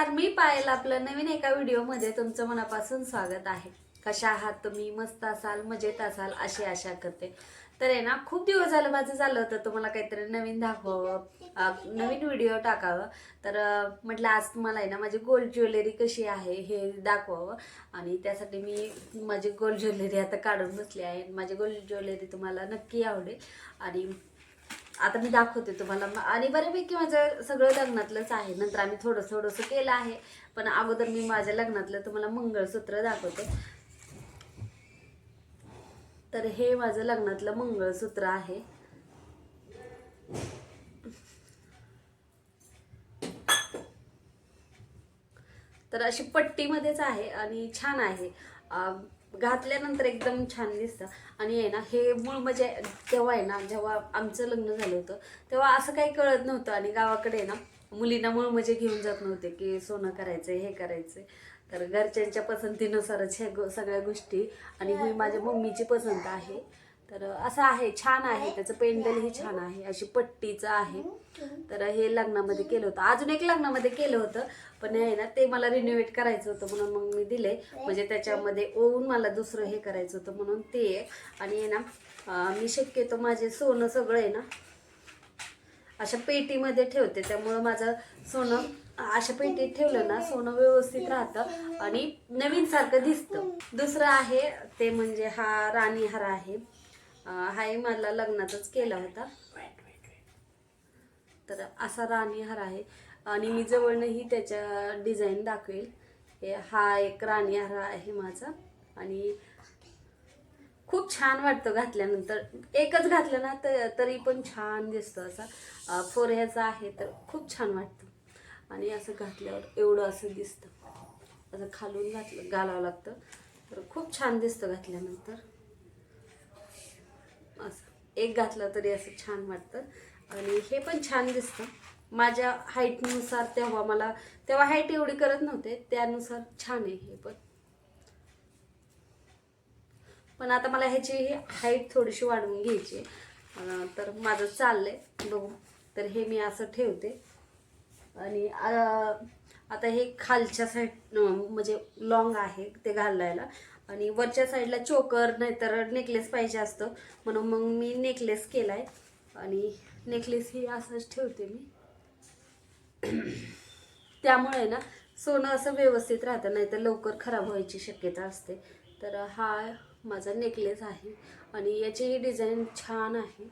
नमस्कार मी पायल आपलं नवीन एका व्हिडिओमध्ये तुमचं मनापासून स्वागत आहे. कशा आहात तुम्ही? मस्त असाल मजेत असाल अशी आशा करते. तर आहे ना खूप दिवस झालं माझं झालं होतं तुम्हाला काहीतरी नवीन दाखवावं नवीन व्हिडिओ टाकावं. तर म्हटलं आज तुम्हाला आहे ना माझी गोल्ड ज्वेलरी कशी आहे हे दाखवावं. आणि त्यासाठी मी माझी गोल्ड ज्वेलरी आता काढून बसली आहे. माझी गोल्ड ज्वेलरी तुम्हाला नक्की आवडेल. आणि आता मी दाखवते तुम्हाला. आणि बऱ्यापैकी माझं सगळं लग्नातलंच आहे. नंतर आम्ही थोडं थोडंसं केलं आहे. पण अगोदर मी माझ्या लग्नातलं तुम्हाला मंगळसूत्र दाखवते. तर हे माझं लग्नातलं मंगळसूत्र आहे. तर अशी पट्टीमध्येच आहे आणि छान आहे. घातल्यानंतर एकदम छान दिसतं. आणि आहे ना हे मूळ म्हणजे तेव्हा आहे ना जेव्हा आमचं लग्न झालं होतं तेव्हा असं काही कळत नव्हतं. आणि गावाकडे ना मुलींना मूळ म्हणजे घेऊन जात नव्हते की सोनं करायचं हे करायचं तर घरच्यांच्या पसंतीनुसारच हे गो सगळ्या गोष्टी. आणि ही. माझ्या मम्मीची पसंत आहे. तर असं आहे छान आहे त्याचं पेंडलही छान आहे. अशी पट्टीचं आहे. तर हे लग्नामध्ये केलं होतं. अजून एक लग्नामध्ये केलं होतं पण हे आहे ना ते मला रिन्युएट करायचं होतं म्हणून मग मी दिले. म्हणजे त्याच्यामध्ये ओवून मला दुसरं हे करायचं होतं म्हणून ते. आणि आहे ना मी शक्यतो माझे सोनं सगळं आहे ना अशा पेटीमध्ये ठेवते. त्यामुळं माझं सोनं अशा पेटीत ठेवलं ना सोनं व्यवस्थित राहतं. आणि नवीन सारखं दिसतं. दुसरं आहे ते म्हणजे हा राणी हार आहे. हाही मला लग्नातच केला होता. तर असा राणी हार आहे. आणि मी जवळनंही त्याच्या डिझाईन दाखवेल. हे हा एक राणी हार आहे माझा. आणि खूप छान वाटतं घातल्यानंतर. एकच घातलं ना तर तरी पण छान दिसतं असा. अं, फोऱ्याचा आहे तर खूप छान वाटतं. आणि असं घातल्यावर एवढं असं दिसतं. असं खालून घातलं घालावं लागतं. तर खूप छान दिसतं घातल्यानंतर. असं. एक घातलं तरी असं छान वाटतं. आणि हे पण छान दिसतं. माझ्या हाईटनुसार तेव्हा मला तेव्हा हाईट एवढी करत नव्हते त्यानुसार छान आहे हे पण. पण आता मला ह्याची हाईट थोडीशी वाढवून घ्यायची तर माझं चाललंय बघू तर हे मी असं ठेवते. आणि आता हे खालच्या साईड म्हणजे लॉंग आहे ते घालायला. आणि वरच्या साईडला चोकर नाहीतर नेकलेस पाहिजे असतं. म्हणून मग मी नेकलेस केला आहे आणि नेकलेस ही असंच ठेवते मी. त्यामुळे ना सोनं असं व्यवस्थित राहतं नाहीतर लवकर खराब व्हायची शक्यता असते. तर हा माझा नेकलेस आहे. आणि याचीही डिझाईन छान आहे.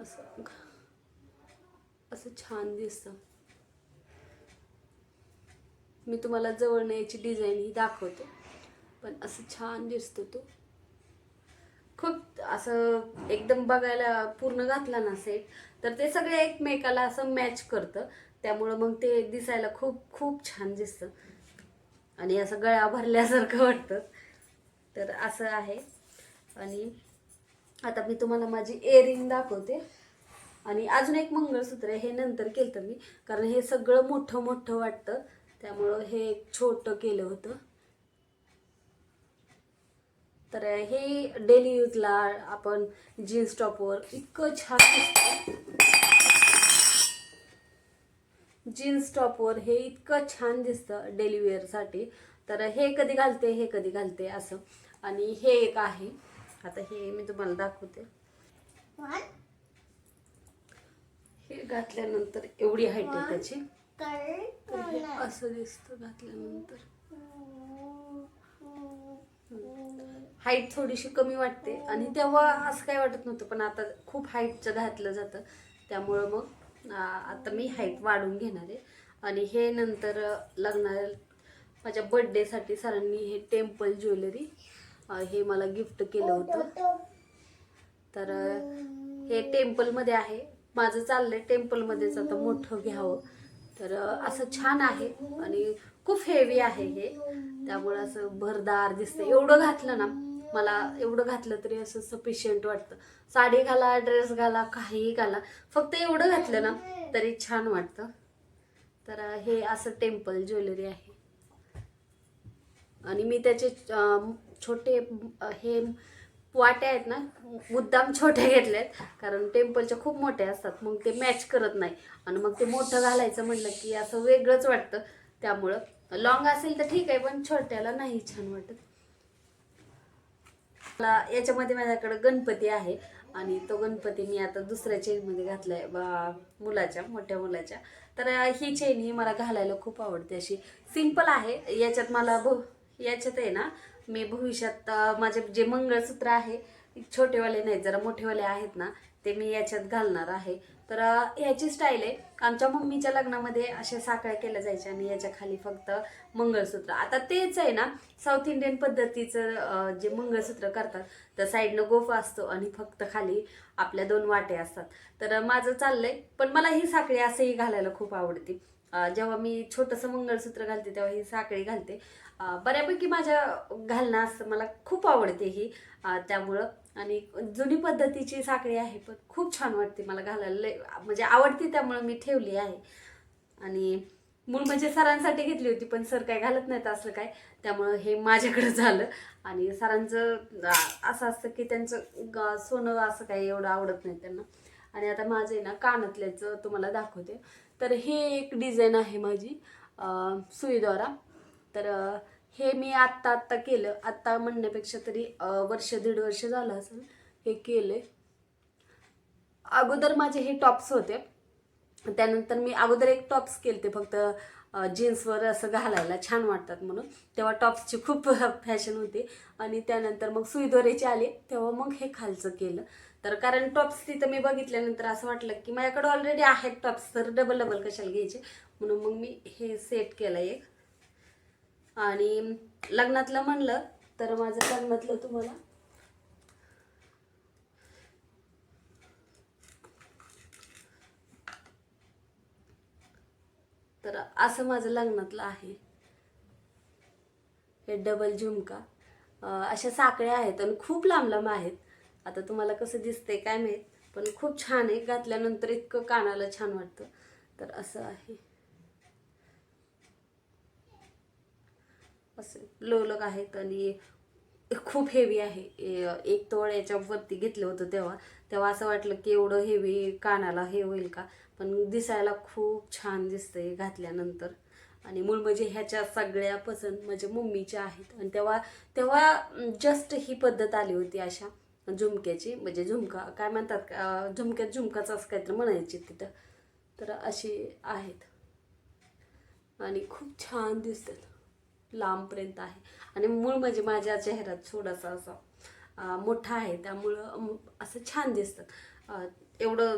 असं असं छान दिसतं. मी तुम्हाला जवळ याची डिझाईन ही दाखवते. पण असं छान दिसतो तो. खूप असं एकदम बघायला पूर्ण घातला ना सेट तर ते सगळे एकमेकाला असं मॅच करतं. त्यामुळं मग ते दिसायला खूप खूप छान दिसतं. आणि असं गळ्या भरल्यासारखं वाटतं. तर असं आहे. आणि आता मी तुम्हाला माझी एअरिंग दाखवते. आणि अजून एक मंगळसूत्र आहे. हे नंतर केलं मी. कारण हे सगळं मोठं मोठं वाटतं. त्यामुळं हे एक छोटं केलं होतं. तर हे डेली यूजला आपण जीन्स टॉपवर इतकं छान दिसतं. जीन्स टॉपवर हे इतकं छान दिसतं डेली वेअरसाठी. तर हे कधी घालते हे कधी घालते असं. आणि हे एक आहे. आता हे मी तुम्हाला दाखवते. हे घातल्यानंतर एवढी हाईट आहे त्याची. हे असं दिसतं घातल्यानंतर. हाईट थोडीशी कमी वाटते. आणि तेव्हा असं काय वाटत नव्हतं पण आता खूप हाईटचं घातलं जातं. त्यामुळं मग आता मी हाईट वाढवून घेणार आहे. आणि हे नंतर लग्नाला माझ्या बड्डेसाठी सरांनी हे टेम्पल ज्वेलरी हे मला गिफ्ट केलं होतं. तर हे टेम्पलमध्ये आहे. माझं चाललंय टेम्पलमध्येच आता मोठं घ्यावं. तर असं छान आहे आणि खूप हेवी आहे हे. त्यामुळं असं भरदार दिसतं एवढं घातलं ना मला एवढं घातलं तरी असं सफिशियंट वाटतं. साडी घाला ड्रेस घाला काहीही घाला फक्त एवढं घातलं ना तरी छान वाटतं. तर हे असं टेम्पल ज्वेलरी आहे. आणि मी त्याचे छोटे हे वाट्या आहेत ना मुद्दाम छोट्या घेतल्यात. कारण टेम्पलच्या खूप मोठ्या असतात मग ते मॅच करत नाही. आणि मग ते मोठं घालायचं म्हणलं की असं वेगळंच वाटतं. त्यामुळं लॉंग असेल तर ठीक आहे पण छोट्याला नाही छान वाटत. मला याच्यामध्ये माझ्याकडे गणपती आहे. आणि तो गणपती मी आता दुसऱ्या चेनमध्ये घातलाय बा मुलाच्या मोठ्या मुलाच्या. तर ही चेन ही मला घालायला खूप आवडते. अशी सिंपल आहे. याच्यात मला भ याच्यात आहे ना मी भविष्यात माझे जे मंगळसूत्र आहे छोटेवाले नाहीत जरा मोठेवाले आहेत ना ते मी याच्यात घालणार आहे. तर ह्याची स्टाईल आहे. आमच्या मम्मीच्या लग्नामध्ये अशा साखळ्या केल्या जायच्या आणि याच्या खाली फक्त मंगळसूत्र. आता तेच आहे ना साऊथ इंडियन पद्धतीचं जे मंगळसूत्र करतात तर साईडनं गोफा असतो आणि फक्त खाली आपल्या दोन वाटे असतात. तर माझं चाललंय पण मला ही साखळी असंही घालायला खूप आवडते. जेव्हा मी छोटंसं मंगळसूत्र घालते तेव्हा ही साखळी घालते. बऱ्यापैकी माझ्या घालणं मला खूप आवडते ही. त्यामुळं आणि जुनी पद्धतीची साखळी आहे पण खूप छान वाटते मला घालायला. लय म्हणजे आवडते त्यामुळं मी ठेवली आहे. आणि मूळ म्हणजे सरांसाठी घेतली होती पण सर काय घालत नाहीत असं काय. त्यामुळं हे माझ्याकडं झालं. आणि सरांचं असं असतं की त्यांचं ग- सोनं असं काही एवढं आवडत नाही त्यांना. आणि आता माझं आहे ना कानातल्याचं तुम्हाला दाखवते. तर हे एक डिझाईन आहे माझी सुईद्वारा तर हे मी आत्ता आत्ता केलं. आत्ता म्हणण्यापेक्षा तरी वर्ष दीड वर्ष झालं असेल हे केले. अगोदर माझे हे टॉप्स होते. त्यानंतर मी अगोदर एक टॉप्स केले ते फक्त जीन्सवर असं घालायला छान वाटतात म्हणून. तेव्हा टॉप्सची खूप फॅशन होती. आणि त्यानंतर मग सुईद्वारेचे आले. तेव्हा मग हे खालचं केलं. तर कारण टॉप्स तिथं मी बघितल्यानंतर असं वाटलं की माझ्याकडे ऑलरेडी आहेत टॉप्स तर डबल डबल कशाला घ्यायचे? म्हणून मग मी हे सेट केलं एक. आणि लग्नातलं म्हणलं तर माझं लग्नातलं तुम्हाला तर असं माझं लग्नातलं आहे. हे डबल झुमका. अशा साकळ्या आहेत आणि खूप लांब लांब आहेत. आता तुम्हाला कसं दिसतंय काय माहीत पण खूप छान आहे. घातल्यानंतर इतकं कानाला छान वाटतं. तर असं आहे. असे लोलक आहेत आणि खूप हेवी आहे. एक तोळ याच्यावरती घेतलं होतं तेव्हा. तेव्हा असं वाटलं की एवढं हेवी कानाला हे होईल का? पण दिसायला खूप छान दिसतंय घातल्यानंतर. आणि मूळ म्हणजे ह्याच्या सगळ्या पसंत म्हणजे मम्मीच्या आहेत. आणि तेव्हा तेव्हा जस्ट ही पद्धत आली होती अशा. झुमक्याची म्हणजे झुमका काय म्हणतात का, झुमक्यात झुमकाच असं काहीतरी म्हणायची तिथं. तर अशी आहेत. आणि खूप छान दिसतात. लांबपर्यंत आहे. आणि मूळ म्हणजे माझ्या चेहऱ्यात थोडासा असा मोठा आहे. त्यामुळं असं छान दिसतं एवढं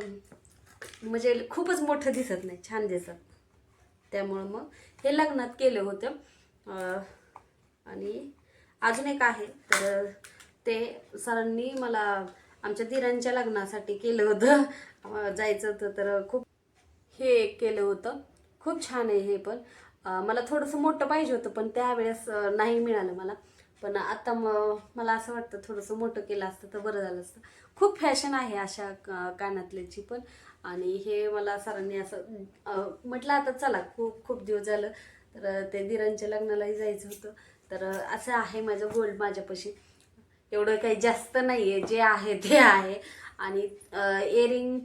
म्हणजे खूपच मोठं दिसत नाही छान दिसत. त्यामुळं मग हे लग्नात केलं होतं. आणि अजून एक आहे. तर ते सरांनी मला आमच्या दिरांच्या लग्नासाठी केलं होतं. जायचं होतं तर खूप हे एक केलं होतं. खूप छान आहे हे पण. मला थोडंसं मोठं पाहिजे होतं पण त्यावेळेस नाही मिळालं मला. पण आता म मला असं वाटतं थोडंसं मोठं केलं असतं तर बरं झालं असतं. खूप फॅशन आहे अशा कानातल्याची पण. आणि हे मला सरांनी असं म्हटलं आता चला खूप खूप दिवस झालं तर ते दिरांच्या लग्नालाही जायचं होतं. तर असं आहे माझं गोल्ड माझ्यापाशी. एवढं काही जास्त नाही आहे जे आहे ते आहे. आणि इयरिंग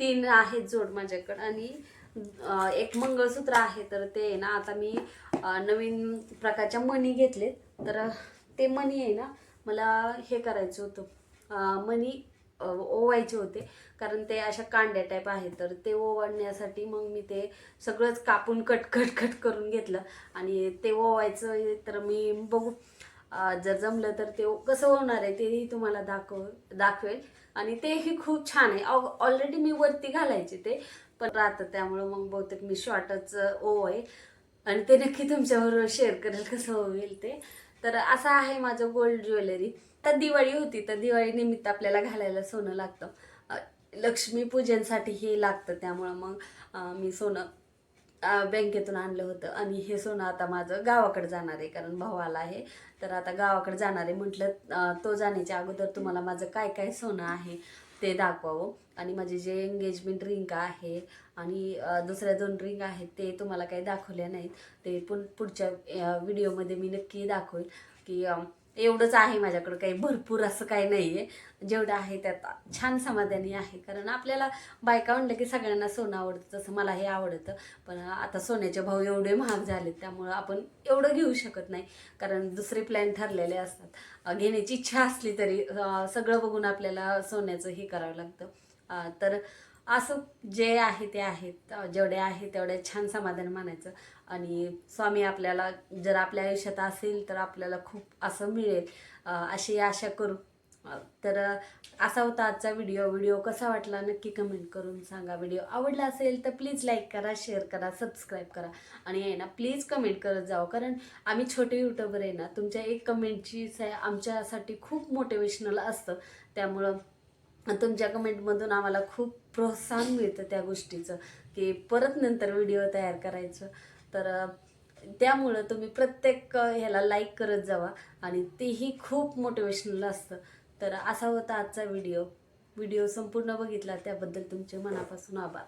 तीन आहेत जोड माझ्याकडं. आणि एक मंगळसूत्र आहे तर ते आहे ना आता मी नवीन प्रकारच्या मणी घेतले तर ते मणी आहे ना मला हे करायचं होतं. मणी ओवायचे होते. कारण ते अशा कांड्या टाईप आहेत तर ते ओवाळण्यासाठी मग मी ते सगळंच कापून कट कट कट करून घेतलं. आणि ते ओवायचं तर मी बघू. जर जमलं तर ते कसं होणार आहे तेही तुम्हाला दाखव दाखवेल. आणि तेही खूप छान आहे. ऑलरेडी मी वरती घालायचे ते पण राहतं त्यामुळं मग बहुतेक मी शॉर्टच ओ आहे. आणि ते नक्की तुमच्याबरोबर शेअर करेल कसं होईल ते. तर असं आहे माझं गोल्ड ज्वेलरी तर दिवाळी होती तर दिवाळी निमित्त आपल्याला घालायला सोनं लागतं. लक्ष्मीपूजनसाठी हे लागतं त्यामुळं मग मी सोनं बँकेतून आणलं होतं. आणि हे सोनं आता माझं गावाकडे जाणार आहे कारण भाऊ आला आहे. तर आता गावाकडे जाणार आहे. म्हटलं तो जाण्याच्या अगोदर तुम्हाला माझं काय काय सोनं आहे ते दाखवावं. आणि माझे जे एंगेजमेंट रिंग आहे आणि दुसऱ्या दोन रिंग आहेत ते तुम्हाला काही दाखवल्या नाहीत. ते पुढ पुढच्या व्हिडिओमध्ये मी नक्की दाखवेल की एवढंच आहे माझ्याकडं काही भरपूर असं काही नाही आहे जेवढं आहे त्यात छान समाधानी आहे. कारण आपल्याला बायका म्हणलं की सगळ्यांना सोनं आवडतं तसं मला हे आवडतं. पण आता सोन्याचे भाव एवढे महाग झालेत त्यामुळं आपण एवढं घेऊ शकत नाही. कारण दुसरे प्लॅन ठरलेले असतात. घेण्याची इच्छा असली तरी सगळं बघून आपल्याला सोन्याचं हे करावं लागतं. तर असं जे आहे ते आहेत. जेवढे आहे तेवढे छान समाधान मानायचं. आणि स्वामी आपल्याला जर आपल्या आयुष्यात असेल तर आपल्याला खूप असं मिळेल. अशी आशा करू. तर असा होता आजचा व्हिडिओ व्हिडिओ कसा वाटला नक्की कमेंट करून सांगा. व्हिडिओ आवडला असेल तर प्लीज लाईक करा शेअर करा सबस्क्राईब करा. आणि आहे ना प्लीज कमेंट करत जावं. कारण आम्ही छोटे युट्यूबर आहे ना तुमच्या एक कमेंटची आमच्यासाठी खूप मोटिवेशनल असतं. त्यामुळं तुमच्या कमेंटमधून आम्हाला खूप प्रोत्साहन मिळतं त्या गोष्टीचं की परत नंतर व्हिडिओ तयार करायचं. तर त्यामुळं तुम्ही प्रत्येक ह्याला लाईक करत जावा आणि तेही खूप मोटिवेशनल असतं. तर असा होता आजचा व्हिडिओ. व्हिडिओ संपूर्ण बघितला त्याबद्दल तुमचे मनापासून आभार.